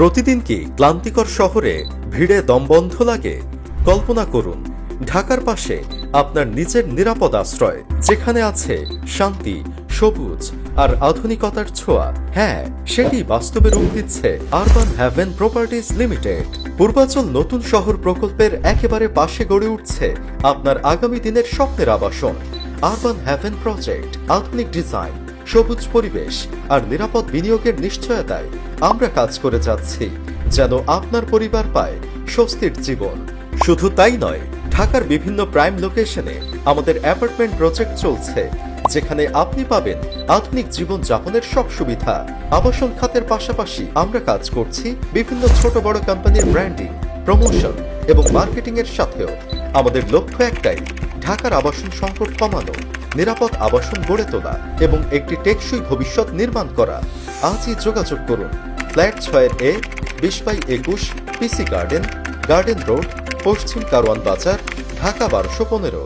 প্রতিদিন কি ক্লান্তিকর শহরে ভিড়ে দমবন্ধ লাগে? কল্পনা করুন, ঢাকার পাশে আপনার নিজের নিরাপদ আশ্রয়, যেখানে আছে শান্তি, সবুজ আর আধুনিকতার ছোঁয়া। হ্যাঁ সেটি বাস্তবে রূপ দিচ্ছে urban haven properties limited Purbachal নতুন শহর প্রকল্পের একেবারে পাশে গড়ে উঠছে আপনার আগামী দিনের স্বপ্নের আবাসন। আরবান হ্যাভেন প্রজেক্ট আধুনিক ডিজাইন সবুজ পরিবেশ আর নিরাপদ বিনিয়োগের নিশ্চয়তায় আমরা কাজ করে যাচ্ছি, যেন আপনার পরিবার পায় স্বস্তির জীবন। শুধু তাই নয়, ঢাকার বিভিন্ন প্রাইম লোকেশনে আমাদের অ্যাপার্টমেন্ট প্রজেক্ট চলছে, যেখানে আপনি পাবেন আধুনিক জীবন যাপনের সব সুবিধা। আবাসন খাতের পাশাপাশি আমরা কাজ করছি বিভিন্ন ছোট বড় কোম্পানির ব্র্যান্ডিং প্রমোশন এবং মার্কেটিং এর সাথেও। আমাদের লক্ষ্য একটাই ঢাকার আবাসন সংকট কমানো, নিরাপদ আবাসন গড়ে তোলা এবং একটি টেকসই ভবিষ্যৎ নির্মাণ করা। আজই যোগাযোগ করুন। ফ্ল্যাট ছয়ের এ, বিশ বাই একুশ, পিসি গার্ডেন গার্ডেন রোড, পশ্চিম কারওয়ান বাজার, ঢাকা বারোশো পনেরো।